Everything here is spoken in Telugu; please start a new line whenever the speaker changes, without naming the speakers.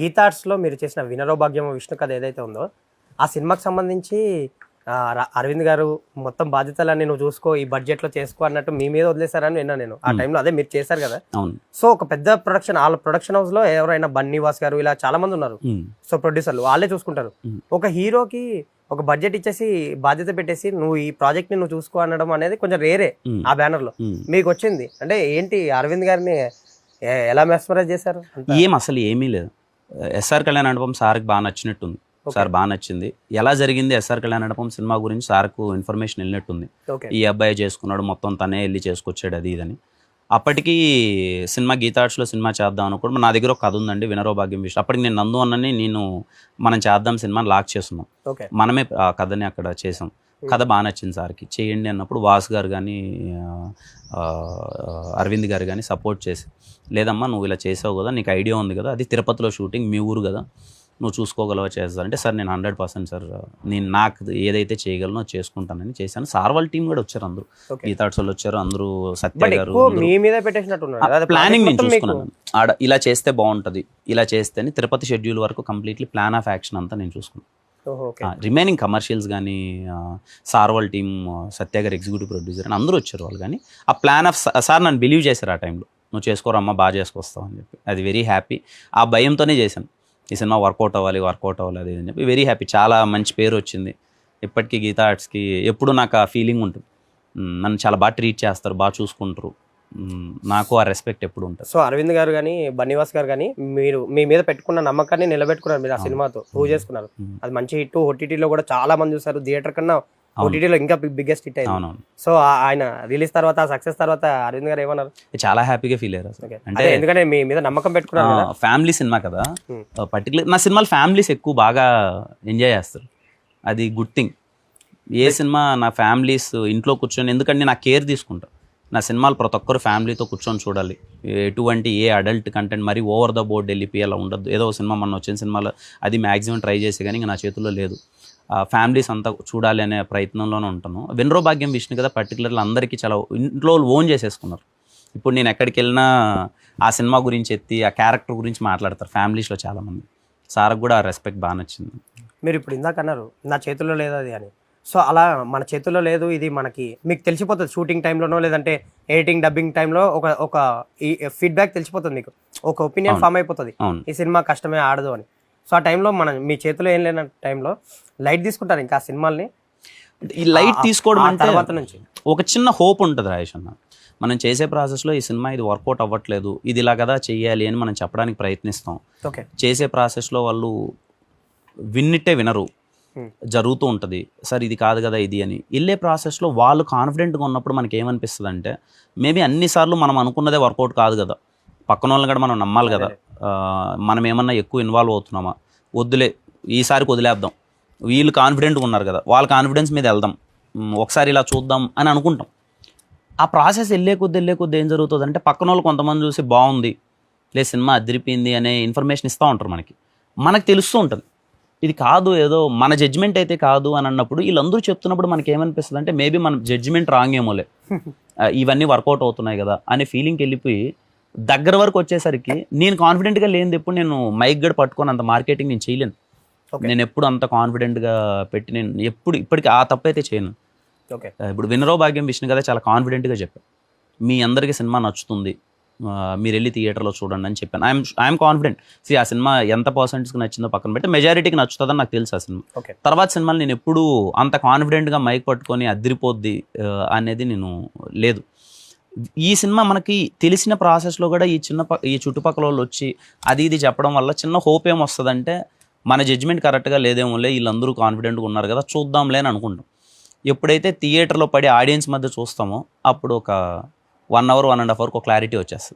గీతార్ట్స్లో మీరు చేసిన వినరో భాగ్యం విష్ణు కథ ఏదైతే ఉందో ఆ సినిమాకి సంబంధించి అరవింద్ గారు మొత్తం బాధ్యతలన్నీ నువ్వు చూసుకో ఈ బడ్జెట్లో చేసుకో అన్నట్టు మీ మీద వదిలేశారని విన్నా నేను ఆ టైంలో అదే మీరు చేశారు కదా సో ఒక పెద్ద ప్రొడక్షన్ వాళ్ళ ప్రొడక్షన్ హౌస్లో ఎవరైనా బన్నీవాస్ గారు ఇలా చాలా మంది ఉన్నారు. సో ప్రొడ్యూసర్లు వాళ్ళే చూసుకుంటారు. ఒక హీరోకి ఒక బడ్జెట్ ఇచ్చేసి బాధ్యత పెట్టేసి నువ్వు ఈ ప్రాజెక్ట్ని నువ్వు చూసుకో అనడం అనేది కొంచెం రేరే. ఆ
బ్యానర్లో.
మీకు వచ్చింది అంటే ఏంటి అరవింద్ గారిని ఎలా మెస్మరైజ్ చేశారు?
ఏం అసలు ఏమీ లేదు ఎస్ఆర్ కళ్యాణ్ మండపం సార్కి బాగా నచ్చినట్టుంది. సార్ బాగా నచ్చింది. ఎలా జరిగింది ఎస్ఆర్ కళ్యాణ్ మండపం సినిమా గురించి సార్కు ఇన్ఫర్మేషన్ వెళ్ళినట్టుంది. ఈ అబ్బాయి చేసుకున్నాడు మొత్తం తనే వెళ్ళి చేసుకొచ్చాడు అది ఇదని. అప్పటికి సినిమా గీతార్ట్స్లో సినిమా చేద్దాం అనుకోవడం నా దగ్గర ఒక కథ ఉందండి వినరో భాగ్యం విషయం అప్పటికి నేను నందు అన్నని నేను మనం చేద్దాం సినిమాని లాక్ చేస్తున్నాం. మనమే ఆ కథని అక్కడ చేసాం. కథ బాగా నచ్చింది సార్కి. చేయండి అన్నప్పుడు వాసు గారు కానీ అరవింద్ గారు కానీ సపోర్ట్ చేసి లేదమ్మా నువ్వు ఇలా చేసావు కదా నీకు ఐడియా ఉంది కదా అది తిరుపతిలో షూటింగ్ మీ ఊరు కదా నువ్వు చూసుకోగలవా చేస్తారంటే సార్ నేను హండ్రెడ్ పర్సెంట్ సార్ నేను నాకు ఏదైతే చేయగలనో చేసుకుంటానని చేశాను. సార్ వాళ్ళ టీం కూడా వచ్చారు అందరూ. గీతాడ్స్ వాళ్ళు వచ్చారు అందరూ సత్య గారు ప్లానింగ్ నేను చూసుకున్నాను. ఆడ ఇలా చేస్తే బాగుంటుంది ఇలా చేస్తేనే తిరుపతి షెడ్యూల్ వరకు కంప్లీట్లీ ప్లాన్ ఆఫ్ యాక్షన్ అంతా నేను చూసుకున్నాను. రిమైనింగ్ కమర్షియల్స్ కానీ సార్ వాళ్ళ టీమ్ సత్య గారు ఎగ్జిక్యూటివ్ ప్రొడ్యూసర్ అని అందరూ వచ్చారు వాళ్ళు కానీ ఆ ప్లాన్ ఆఫ్ సార్ నన్ను బిలీవ్ చేశారు ఆ టైంలో నువ్వు చేసుకోరమ్మా బాగా చేసుకొస్తావు అని చెప్పి. అది వెరీ హ్యాపీ ఆ భయంతోనే చేశాను. ఈ సినిమా వర్కౌట్ అవ్వాలి వర్కౌట్ అవ్వాలి అది అని చెప్పి వెరీ హ్యాపీ చాలా మంచి పేరు వచ్చింది. ఇప్పటికీ గీతా ఆర్ట్స్కి ఎప్పుడు నాకు ఆ ఫీలింగ్ ఉంటుంది. నన్ను చాలా బాగా ట్రీట్ చేస్తారు బాగా చూసుకుంటారు. నాకు ఆ రెస్పెక్ట్ ఎప్పుడు ఉంటుంది.
సో అరవింద్ గారు కానీ బన్నీవాస్ గారు కానీ మీరు మీ మీద పెట్టుకున్న నమ్మకాన్ని నిలబెట్టుకున్నారు మీరు ఆ. సినిమాతో. ప్రూవ్ చేసుకున్నారు. అది మంచి హిట్. ఓటీటీలో కూడా చాలా మంది చూసారు థియేటర్ కన్నా ఓటీటీలో ఇంకా బిగ్గెస్ట్ హిట్ అయింది. సో ఆయన రిలీజ్ తర్వాత సక్సెస్ తర్వాత అరవింద్ గారు ఏమన్నారు?
చాలా హ్యాపీగా ఫీల్ అయ్యారు. అంటే
ఎందుకంటే మీ మీద నమ్మకం పెట్టుకున్నారు
ఫ్యామిలీ సినిమా కదా. పర్టికులర్ నా సినిమాలు ఫ్యామిలీస్ ఎక్కువ బాగా ఎంజాయ్ చేస్తారు. అది గుడ్ థింగ్ ఏ సినిమా నా ఫ్యామిలీస్ ఇంట్లో కూర్చొని ఎందుకంటే నా కేర్ తీసుకుంటా. నా సినిమాలు ప్రతి ఒక్కరు ఫ్యామిలీతో కూర్చొని చూడాలి. ఎటువంటి ఏ అడల్ట్ కంటెంట్ మరి ఓవర్ ద బోర్డ్ వెళ్ళిపోయి అలా ఉండదు ఏదో ఒక సినిమా మొన్న వచ్చిన సినిమాలో అది మ్యాక్సిమం ట్రై చేసి కానీ ఇంకా నా చేతుల్లో లేదు. ఫ్యామిలీస్ అంతా చూడాలి అనే ప్రయత్నంలోనే ఉంటాను. వినరో భాగ్యం విష్ణు కదా పర్టికులర్లీ అందరికీ చాలా ఇంట్లో ఓన్ చేసేసుకున్నారు. ఇప్పుడు నేను ఎక్కడికి వెళ్ళినా ఆ సినిమా గురించి ఎత్తి ఆ క్యారెక్టర్ గురించి మాట్లాడతారు ఫ్యామిలీస్లో చాలామంది. సార్కి కూడా ఆ రెస్పెక్ట్ బాగా నచ్చింది.
మీరు ఇప్పుడు ఇందాక అన్నారు నా చేతుల్లో లేదు అది అని. సో అలా మన చేతుల్లో లేదు ఇది మనకి మీకు తెలిసిపోతుంది షూటింగ్ టైంలోనో లేదంటే ఎడిటింగ్ డబ్బింగ్ టైంలో ఒక ఒక ఈ ఫీడ్బ్యాక్ తెలిసిపోతుంది మీకు. ఒక ఒపీనియన్. ఫామ్ అయిపోతుంది. ఈ సినిమా కష్టమే ఆడదు అని. సో ఆ టైంలో మనం మీ చేతిలో ఏం లేని టైంలో లైట్ తీసుకుంటారు ఇంకా ఆ సినిమాల్ని.
ఈ లైట్ తీసుకోవడం
తర్వాత నుంచి.
ఒక చిన్న హోప్ ఉంటుంది రాయేష్ అన్న. మనం చేసే ప్రాసెస్లో ఈ సినిమా ఇది వర్కౌట్ అవ్వట్లేదు ఇది ఇలా కదా చెయ్యాలి అని మనం చెప్పడానికి ప్రయత్నిస్తాం.
ఓకే.
చేసే ప్రాసెస్లో వాళ్ళు విన్నిట్టే వినరు. జరుగుతూ ఉంటుంది. సార్ ఇది కాదు కదా ఇది అని. వెళ్ళే ప్రాసెస్లో వాళ్ళు కాన్ఫిడెంట్గా ఉన్నప్పుడు మనకి ఏమనిపిస్తుంది అంటే మేబీ అన్నిసార్లు మనం అనుకున్నదే వర్కౌట్ కాదు కదా. పక్కన వాళ్ళని కూడా మనం నమ్మాలి కదా. మనం ఏమన్నా ఎక్కువ ఇన్వాల్వ్ అవుతున్నామా? వద్దులే ఈసారికి వదిలేద్దాం. వీళ్ళు కాన్ఫిడెంట్గా ఉన్నారు కదా. వాళ్ళ కాన్ఫిడెన్స్ మీద వెళ్దాం. ఒకసారి ఇలా చూద్దాం అని అనుకుంటాం. ఆ ప్రాసెస్ వెళ్ళే కొద్ది వెళ్ళే కొద్ది ఏం జరుగుతుంది అంటే పక్కన వాళ్ళు కొంతమంది చూసి బాగుంది. లే సినిమా అదిరిపోయింది అనే ఇన్ఫర్మేషన్ ఇస్తూ ఉంటారు మనకి. మనకు తెలుస్తూ ఉంటుంది. ఇది కాదు ఏదో మన జడ్జిమెంట్ అయితే కాదు అని అన్నప్పుడు వీళ్ళందరూ చెప్తున్నప్పుడు మనకి ఏమనిపిస్తుంది అంటే మేబీ మన జడ్జిమెంట్ రాంగ్ ఏమోలే. ఇవన్నీ వర్కౌట్ అవుతున్నాయి కదా అనే ఫీలింగ్కి వెళ్ళిపోయి దగ్గర వరకు వచ్చేసరికి నేను కాన్ఫిడెంట్గా లేనిది ఎప్పుడు నేను మైక్ గడ్ పట్టుకొని అంత మార్కెటింగ్ నేను చేయలేను. నేను ఎప్పుడు అంత కాన్ఫిడెంట్గా పెట్టి నేను ఎప్పుడు ఇప్పటికి ఆ తప్పు అయితే చేయను ఇప్పుడు వినరో భాగ్యం విష్ణు కదా చాలా కాన్ఫిడెంట్గా చెప్పాను మీ అందరికీ సినిమా నచ్చుతుంది. మీరు వెళ్ళి థియేటర్లో చూడండి అని చెప్పాను. ఐఎమ్ ఐఎమ్ కాన్ఫిడెంట్ సి ఆ సినిమా ఎంత పర్సెంట్స్కి నచ్చిందో పక్కన పెట్టి మెజారిటీకి నచ్చుతుందని నాకు తెలుసు ఆ సినిమా.
ఓకే
తర్వాత సినిమాలు నేను ఎప్పుడూ అంత కాన్ఫిడెంట్గా మైక్ పట్టుకొని అద్దరిపోద్ది ఆ, అనేది నేను లేదు. ఈ సినిమా మనకి తెలిసిన ప్రాసెస్లో కూడా ఈ చిన్న ఈ చుట్టుపక్కల వాళ్ళు వచ్చి అది ఇది చెప్పడం వల్ల చిన్న హోప్ ఏం వస్తుందంటే మన జడ్జిమెంట్ కరెక్ట్గా లేదేమోలే వీళ్ళందరూ కాన్ఫిడెంట్గా ఉన్నారు కదా చూద్దాంలే అని అనుకుంటాం. ఎప్పుడైతే థియేటర్లో పడి ఆడియన్స్ మధ్య చూస్తామో అప్పుడు ఒక one hour one and half అవర్కి ఒక క్లారిటీ వచ్చేస్తుంది.